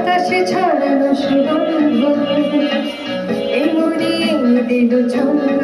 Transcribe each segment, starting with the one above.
বাতাসে ছড়ানো সুরন্ধ এই মুড়িয়ে দিল ছন্দ।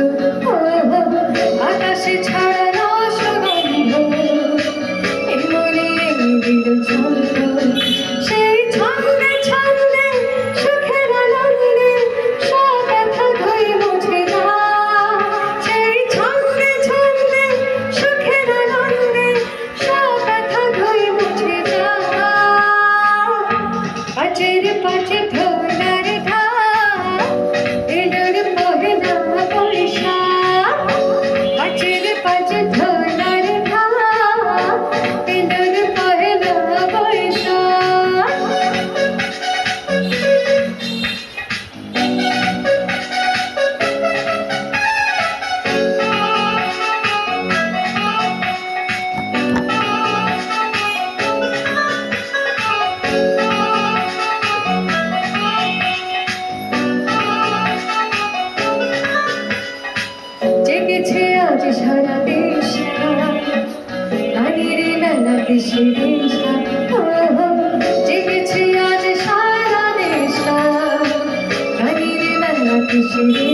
ঝরা পেশা গানের মেলাতে সেদিন জেগেছি আজ সারা নেশা গানের মেলাতে সেদিন